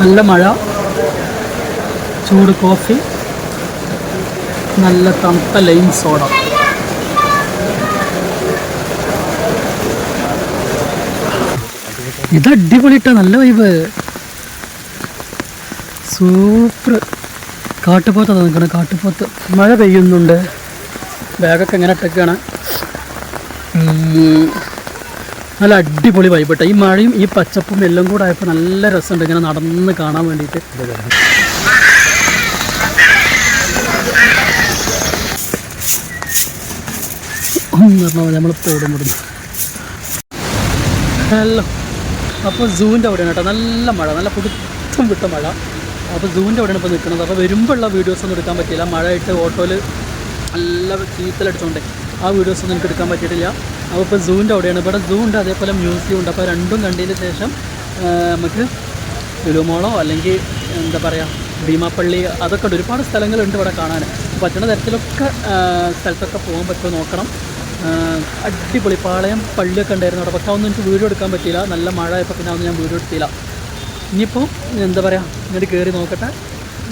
നല്ല മഴ ചൂട് കോഫി നല്ല തണുത്ത ലൈം സോഡ ഇത് അടിപൊളിട്ട നല്ല വൈബ് സൂപ്പർ കാട്ടുപോത്താണ് നിൽക്കണം കാട്ടുപോത്ത്. മഴ പെയ്യുന്നുണ്ട്. ബാഗൊക്കെ എങ്ങനെ ഇട്ടൊക്കെയാണ് നല്ല അടിപൊളി വൈബട്ടെ ഈ മഴയും ഈ പച്ചപ്പും എല്ലാം കൂടെ ആയപ്പോൾ നല്ല രസമുണ്ട് ഇങ്ങനെ നടന്ന് കാണാൻ വേണ്ടിയിട്ട് ഒന്ന് നമ്മൾ വിടുന്നു ഹലോ. അപ്പോൾ സൂവിന്റെ അവിടെയാണ് കേട്ടോ. നല്ല മഴ നല്ല പുടുത്തം വിട്ട മഴ. അപ്പോൾ സൂവിന്റെ അവിടെയാണ് ഇപ്പോൾ നിൽക്കുന്നത് അപ്പോൾ വരുമ്പോഴുള്ള വീഡിയോസ് ഒന്നും എടുക്കാൻ പറ്റിയില്ല. മഴയായിട്ട് ഓട്ടോയിൽ നല്ല ചീത്തലടിച്ചോണ്ടേ. ആ വീഡിയോസ് ഒന്നും എടുക്കാൻ പറ്റിയിട്ടില്ല. അപ്പോൾ ഇപ്പോൾ സൂവിന്റെ അവിടെയാണ്. ഇവിടെ സൂ ഉണ്ട് അതേപോലെ മ്യൂസിയം ഉണ്ട്. അപ്പോൾ രണ്ടും കണ്ടതിന് ശേഷം നമുക്ക് ലുലുമോളോ അല്ലെങ്കിൽ എന്താ പറയുക ഭീമാപ്പള്ളി അതൊക്കെ ഉണ്ട്. ഒരുപാട് സ്ഥലങ്ങളുണ്ട് ഇവിടെ കാണാൻ. പറ്റുന്ന തരത്തിലൊക്കെ സ്ഥലത്തൊക്കെ പോകാൻ പറ്റുമോ നോക്കണം. അടിപൊളി. പാളയം പള്ളിയൊക്കെ ഉണ്ടായിരുന്നു അവിടെ. പക്ഷേ അതൊന്നും എനിക്ക് വീഡിയോ എടുക്കാൻ പറ്റിയില്ല. നല്ല മഴ ആയപ്പോൾ പിന്നെ അതൊന്നും ഞാൻ വീഡിയോ എടുത്തില്ല. ഇനിയിപ്പോൾ എന്താ പറയുക ഇങ്ങോട്ട് കയറി നോക്കട്ടെ.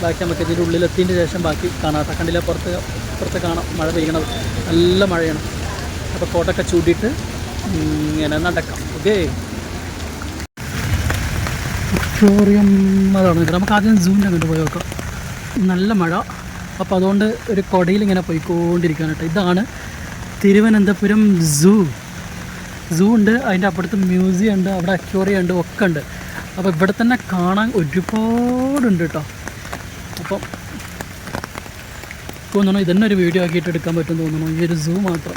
ബാക്കി നമുക്ക് ഇതിന്റെ ഉള്ളിലെത്തിയതിന്റെ ശേഷം ബാക്കി കാണാം കണ്ടില്ല പുറത്ത് പുറത്ത് കാണാം. മഴ പെയ്യണത്. നല്ല മഴയാണ്. അപ്പോൾ കോട്ടൊക്കെ ചൂടിയിട്ട് ഇങ്ങനെ നടക്കാം. ഓക്കേ വിക്ടോറിയം അതാണ് നമുക്ക് ആദ്യം സൂമിന്റെ അങ്ങോട്ട് പോയി നോക്കാം. നല്ല മഴ. അപ്പോൾ അതുകൊണ്ട് ഒരു കൊടയിൽ ഇങ്ങനെ പോയിക്കൊണ്ടിരിക്കുകയാണ് കേട്ടോ. ഇതാണ് തിരുവനന്തപുരം സൂ സൂ ഉണ്ട് അതിന്റെ അപ്പുറത്ത് മ്യൂസിയം ഉണ്ട് അവിടെ അക്യോറിയം ഉണ്ട് ഒക്കെ ഉണ്ട്. അപ്പോൾ ഇവിടെ തന്നെ കാണാൻ ഒരുപാടുണ്ട് കേട്ടോ. അപ്പം തോന്നണം ഇതന്നെ ഒരു വീഡിയോ ആക്കിയിട്ട് എടുക്കാൻ പറ്റും തോന്നുന്നു. ഈ ഒരു സൂ മാത്രം.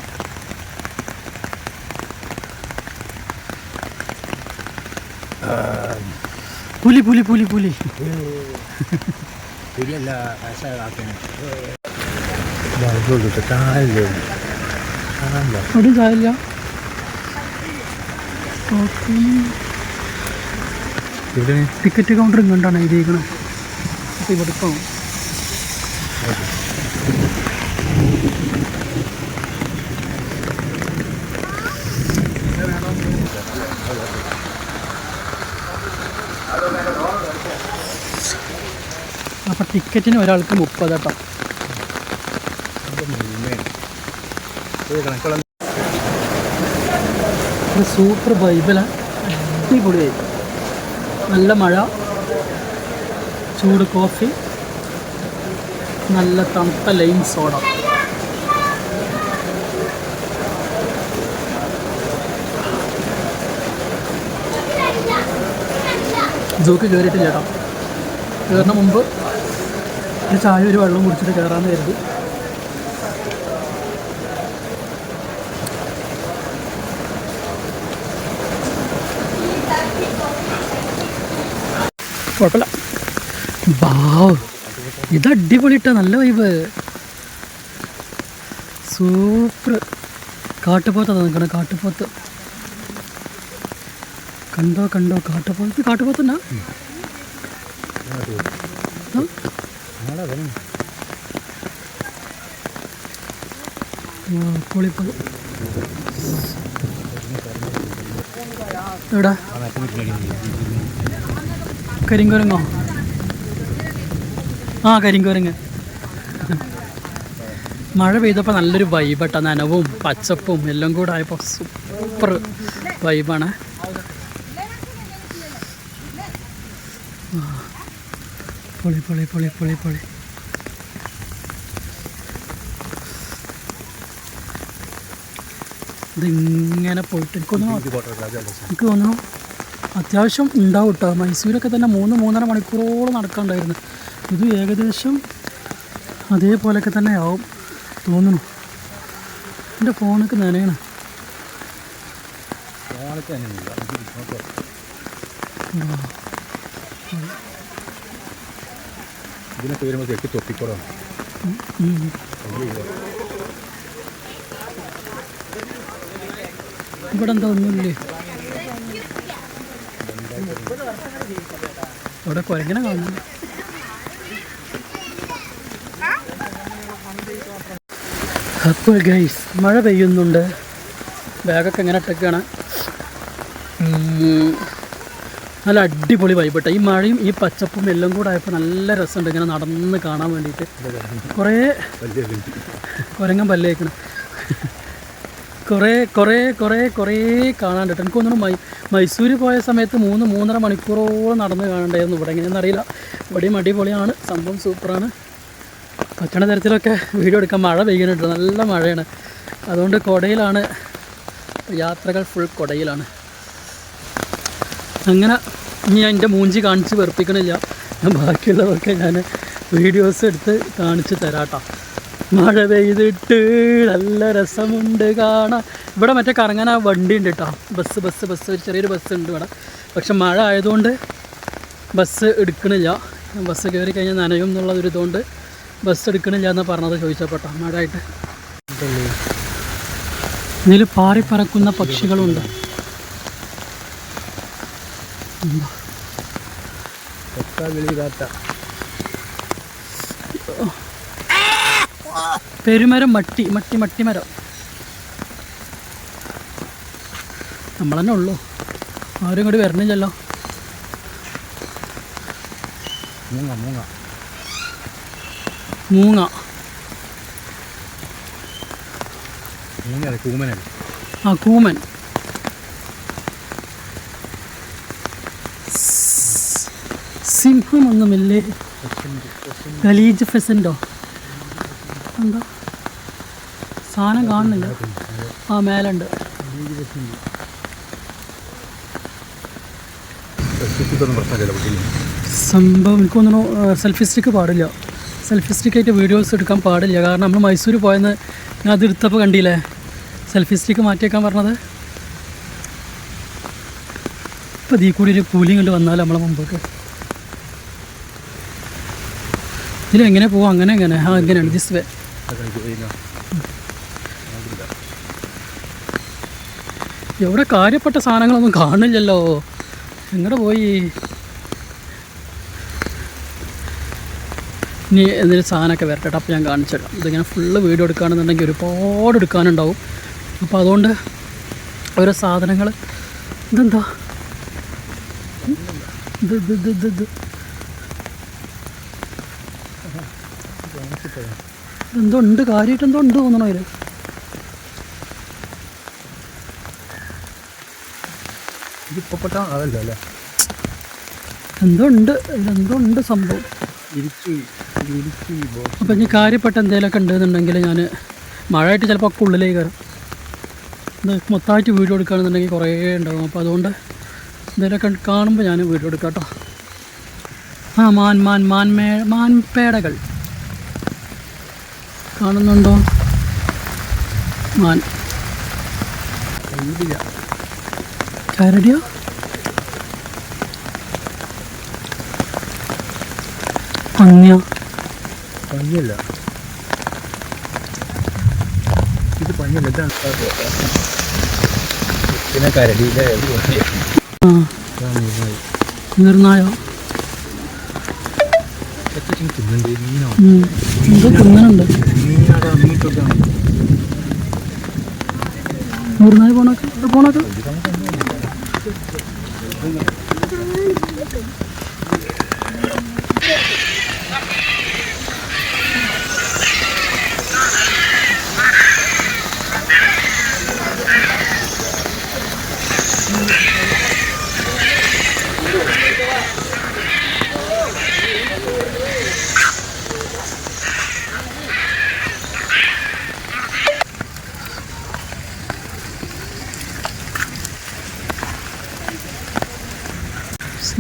പുലി പുലി പുലി പുലി. ചായല്ല ടിക്കറ്റ് കൗണ്ടർ ഇങ്ങോട്ടാണ് എഴുതിയിരിക്കണം അപ്പോൾ ഇവിടെ അപ്പോൾ ടിക്കറ്റിന് ഒരാൾക്ക് മുപ്പത് കേട്ടോ. സൂപ്പർ ബൈബിൾ. അടിപൊളിയായി. നല്ല മഴ. ചൂട് കോഫി നല്ല തണുത്ത ലൈം സോഡ. ജോക്ക് കയറിയിട്ടില്ല കേട്ടോ കയറുന്ന മുമ്പ് ഒരു ചായ ഒരു വെള്ളം കുടിച്ചിട്ട് കയറാമെന്ന് കരുതി. കുഴപ്പമില്ല. ഇത് അടിപൊളിയിട്ട നല്ല വൈബ് സൂപ്പർ കാട്ടുപോത്താണ് നിൽക്കണം കാട്ടുപോത്ത്. കണ്ടോ കണ്ടോ കാട്ടുപോത്ത് കാട്ടുപോത്തന്നാ പൊളിപ്പൊളി എവിടെ? കരിങ്കുരങ്ങോ? ആ കരിങ്കുരങ്ങ് മഴ പെയ്തപ്പോൾ നല്ലൊരു വൈബട്ട നനവും പച്ചപ്പും എല്ലാം കൂടെ ആയപ്പോൾ സൂപ്പർ വൈബാണ് പൊളി പൊളി പൊളി പൊളി പൊളി. ഇതിങ്ങനെ പോയിട്ട് എനിക്കൊന്നും എനിക്ക് തോന്നുന്നു അത്യാവശ്യം ഉണ്ടാവും കേട്ടോ മൈസൂരൊക്കെ തന്നെ മൂന്ന് മൂന്നര മണിക്കൂറോളം നടക്കാണ്ടായിരുന്നു. ഇത് ഏകദേശം അതേപോലെയൊക്കെ തന്നെ ആവും തോന്നുന്നു. എന്റെ ഫോണൊക്കെ നനയണം. ഇതിനൊക്കെ വരുമ്പോൾ തൊപ്പിക്കോളാം ഉം. ഇവിടെ എന്താ ഒന്നുമില്ലേ ഇവിടെ കുരങ്ങനെ കാണുന്നു. അപ്പോൾ ഗൈസ് മഴ പെയ്യുന്നുണ്ട്. ബാഗൊക്കെ എങ്ങനെ ഇട്ടൊക്കെയാണ് നല്ല അടിപൊളി വൈബിട്ട ഈ മഴയും ഈ പച്ചപ്പും എല്ലാം കൂടെ ആയപ്പോൾ നല്ല രസമുണ്ട് ഇങ്ങനെ നടന്ന് കാണാൻ വേണ്ടിയിട്ട്. കുറേ കുരങ്ങൻ പല്ലേക്കണം. കുറേ കുറേ കുറേ കുറേ കാണാണ്ടിട്ട് എനിക്ക് തോന്നുന്നു മൈ മൈസൂർ പോയ സമയത്ത് മൂന്ന് മൂന്നര മണിക്കൂറോളം നടന്ന് കാണണ്ടായിരുന്നു ഇവിടെ. എങ്ങനെയെന്ന് അറിയില്ല ഇവിടെയും അടിപൊളിയാണ്. സംഭവം സൂപ്പറാണ് പറ്റണ തരത്തിലൊക്കെ വീഡിയോ എടുക്കാൻ മഴ പെയ്യുന്നുണ്ട്. നല്ല മഴയാണ്. അതുകൊണ്ട് കൊടയിലാണ്. യാത്രകൾ ഫുൾ കൊടയിലാണ്. അങ്ങനെ ഇനി ഞാൻ എന്റെ മൂഞ്ചി കാണിച്ച് വെറുപ്പിക്കണില്ല. ഞാൻ ബാക്കിയുള്ളതൊക്കെ ഞാൻ വീഡിയോസ് എടുത്ത് കാണിച്ച് തരാട്ടോ. മഴ പെയ്തിട്ട് നല്ല രസമുണ്ട് കാണാം ഇവിടെ മറ്റേ കറങ്ങാൻ ആ വണ്ടി ഉണ്ട് കേട്ടോ ബസ് ബസ് ബസ് ഒരു ചെറിയൊരു ബസ് ഉണ്ട് ഇവിടെ. പക്ഷെ മഴ ആയതുകൊണ്ട് ബസ് എടുക്കണില്ല. ബസ് കയറി കഴിഞ്ഞാൽ നനയും എന്നുള്ള ഒരു ഇതുകൊണ്ട് ബസ് എടുക്കണില്ല എന്ന് പറഞ്ഞത് ചോദിച്ചപ്പോട്ടോ മഴ ആയിട്ട് ഇതിൽ പാറിപ്പറക്കുന്ന പക്ഷികളുണ്ട്. പെരുമരം മട്ടി മട്ടി മട്ടിമരം. നമ്മളെന്നെ ഉള്ളൂ. ആരും ഇങ്ങോട്ട് വരണില്ലല്ലോ. മൂങ്ങ മൂങ്ങ. മൂങ്ങ. ആ കൂമൻ. സിംഹമൊന്നുമില്ലേ? ഗലീജ് ഫെസന്റോ എന്താ? സാധനം കാണുന്നില്ല. ആ മേലുണ്ട്. സംഭവം എനിക്ക് തോന്നുന്നു സെൽഫി സ്റ്റിക്ക് പാടില്ല. സെൽഫി സ്റ്റിക്കായിട്ട് വീഡിയോസ് എടുക്കാൻ പാടില്ല. കാരണം നമ്മൾ മൈസൂർ പോയെന്ന് ഞാൻ അത് എടുത്തപ്പോൾ കണ്ടില്ലേ? സെൽഫി സ്റ്റിക്ക് മാറ്റിയേക്കാൻ പറഞ്ഞത്. ഇപ്പോൾ ഇതിൽ കൂടി ഒരു കൂലിയും കൊണ്ട് വന്നാൽ നമ്മളെ മുമ്പൊക്കെ ഇതിലെങ്ങനെ പോവാം? അങ്ങനെ എങ്ങനെ ആ എങ്ങനെയാണ് ദിസ് വേ എവിടെ കാര്യപ്പെട്ട സാധനങ്ങളൊന്നും കാണില്ലല്ലോ എങ്ങനെ പോയി? ഇനി എന്തെങ്കിലും സാധനമൊക്കെ വരട്ടെ അപ്പോൾ ഞാൻ കാണിച്ചിടാം ഇതിങ്ങനെ ഫുള്ള് വീഡിയോ എടുക്കുകയാണെന്നുണ്ടെങ്കിൽ ഒരുപാട് എടുക്കാനുണ്ടാവും. അപ്പോൾ അതുകൊണ്ട് ഓരോ സാധനങ്ങൾ ഇതെന്താ? ഇത് ഇത് ഇത് ഇത് ഇത്. എന്തോ ഉണ്ട് കാര്യമായിട്ട് എന്തോ ഉണ്ട് തോന്നണോ അതിൽ ഇതിപ്പോൾ പെട്ട അതല്ല അല്ലേ? എന്തോ ഉണ്ട് എന്തോ ഉണ്ട് സംഭവം. ഇരിച്ചു. ഇരിച്ചു അപ്പം ഇനി കാര്യപ്പെട്ട എന്തെങ്കിലുമൊക്കെ ഉണ്ടെന്നുണ്ടെങ്കിൽ ഞാൻ മഴയായിട്ട് ചിലപ്പോൾ ഒക്കെ ഉള്ളിലേക്ക് കയറും. ഇത് മൊത്തമായിട്ട് വീഡിയോ എടുക്കുകയാണെന്നുണ്ടെങ്കിൽ കുറേ ഉണ്ടാകും അപ്പോൾ അതുകൊണ്ട് എന്തെങ്കിലുമൊക്കെ കാണുമ്പോൾ ഞാൻ വീഡിയോ എടുക്കാം കേട്ടോ. ആ മാൻ മാൻ മാൻമേ മാൻപേടകൾ കാണുന്നുണ്ടോ? മാൻ. കരടിയോ പന്നിയോ? പഞ്ഞല്ല ഇത് പഞ്ഞില്ല ഇതാണ് പിന്നെ കരടി ഇല്ലേ ആ. നീർനായോ എത്ര തിന്നുണ്ട് മീനോ? തിന്നനുണ്ട് മീനാടാ മീനൊക്കെയാണ് നീർനായ പോണൊക്കെ? പോണൊക്കെ?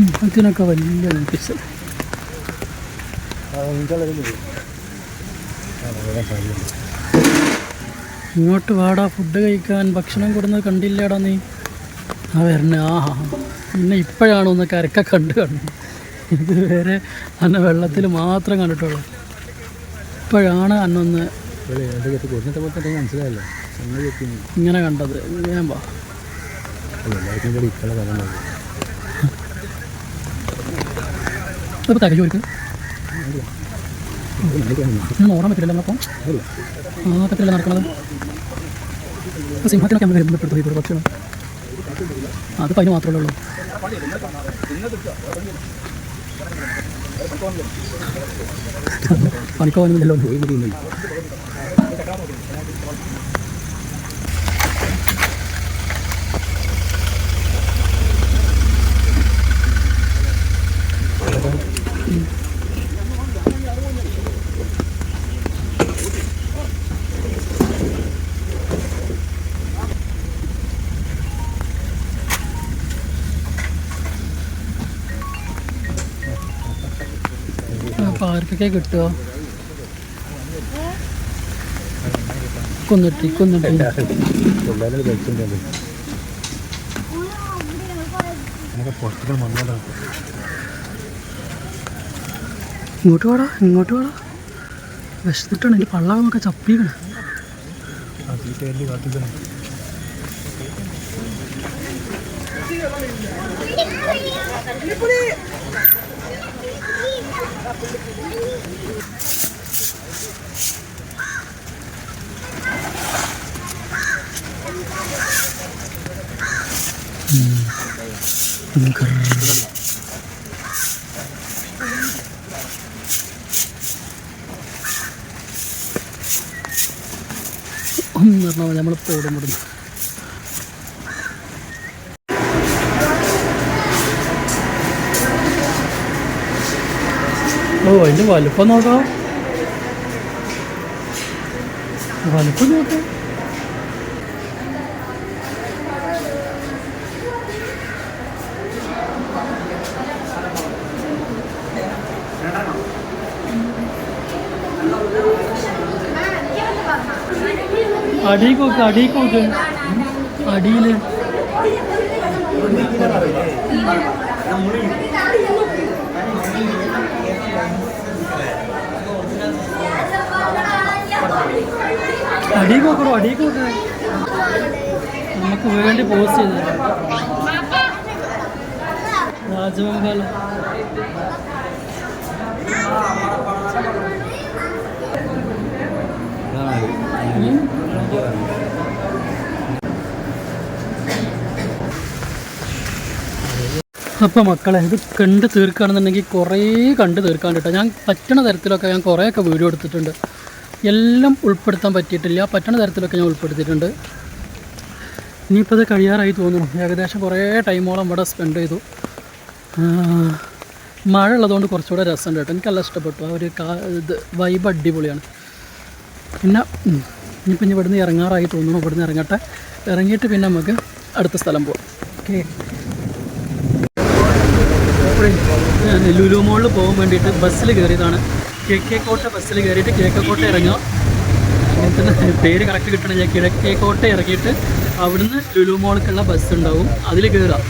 സിംഹത്തിനൊക്കെ വലിയ ഇങ്ങോട്ട് വാടാ ഫുഡ് കഴിക്കാൻ ഭക്ഷണം കൊടുന്നത് കണ്ടില്ലേടാ നീ? ആ വരണേ ആ പിന്നെ ഇപ്പോഴാണ് ഒന്ന് കരക്ക കണ്ട് കണ്ടു ഇതുവരെ അന്ന വെള്ളത്തിൽ മാത്രം കണ്ടിട്ടുള്ളൂ. ഇപ്പോഴാണ് അന്നൊന്ന് ഇങ്ങനെ കണ്ടത്. ഞാൻ വാ. തകച്ചു കൊടുക്ക് ഞാൻ ഓടാൻ പറ്റില്ല അപ്പം ആ പറ്റില്ല നടക്കുന്നത് സിംഹത്തിനൊക്കെ നമ്മൾ ബന്ധപ്പെടുത്തു ഇപ്പോൾ പക്ഷേ. അത് പതിന് മാത്രമേ ഉള്ളൂ. പണിക്കോന്നില്ലല്ലോ പോയി ആർക്കൊക്കെ കിട്ടുമോ കൊന്നിട്ട് കൊന്നിട്ട്. പുറത്തേക്ക് വന്നതാണ് ഇങ്ങോട്ട് വാടാ ഇങ്ങോട്ട് വാടാ. വിശന്നിട്ടാണ് എന്റെ പള്ളമൊക്കെ ചപ്പിക്കണേ. ആ പറഞ്ഞാൽ നമ്മൾ പോടും വിടുന്നു ഓ അതിന്റെ വലുപ്പം നോക്കാം. വലുപ്പം നോക്കാം. അടിക്കൊക്കെ അടിക്കൊക്കെ അടിയിൽ അടിക്കൊക്കെ അടിക്കൊക്കെ നമുക്ക് വേണ്ടി പോസ്റ്റ് ചെയ്ത് രാജവെങ്കാലം അപ്പോൾ മക്കളെ ഇത് കണ്ട് തീർക്കുകയാണെന്നുണ്ടെങ്കിൽ കുറേ കണ്ട് തീർക്കാൻ കേട്ടോ. ഞാൻ പറ്റണ തരത്തിലൊക്കെ ഞാൻ കുറേയൊക്കെ വീഡിയോ എടുത്തിട്ടുണ്ട്. എല്ലാം ഉൾപ്പെടുത്താൻ പറ്റിയിട്ടില്ല. പറ്റണ തരത്തിലൊക്കെ ഞാൻ ഉൾപ്പെടുത്തിയിട്ടുണ്ട്. ഇനിയിപ്പോൾ അത് കഴിയാറായി തോന്നുന്നു. ഏകദേശം കുറേ ടൈമോളം ഇവിടെ സ്പെൻഡ് ചെയ്തു. മഴ ഉള്ളതുകൊണ്ട് കുറച്ചുകൂടെ രസമുണ്ട് കേട്ടോ. എനിക്കെല്ലാം ഇഷ്ടപ്പെട്ടു. ആ ഒരു കാ ഇത് വൈബ് അടിപൊളിയാണ്. പിന്നെ ഇനിയിപ്പോൾ ഇനി ഇവിടുന്ന് ഇറങ്ങാറായി തോന്നുന്നു. ഇവിടുന്ന് ഇറങ്ങട്ടെ. ഇറങ്ങിയിട്ട് പിന്നെ നമുക്ക് അടുത്ത സ്ഥലം പോകാം ഓക്കെ. ലുലു മോളിൽ പോകാൻ വേണ്ടിയിട്ട് ബസ്സിൽ കയറിയതാണ്. കെ കെ കോട്ട ബസ്സിൽ കയറിയിട്ട് കെ കെ കോട്ട ഇറങ്ങുക. പേര് കറക്റ്റ് കിട്ടണം. ഞാൻ കിഴക്കേ കോട്ട ഇറങ്ങിയിട്ട് അവിടുന്ന് ലുലു മോളിലേക്കുള്ള ബസ് ഉണ്ടാവും. അതിൽ കയറാം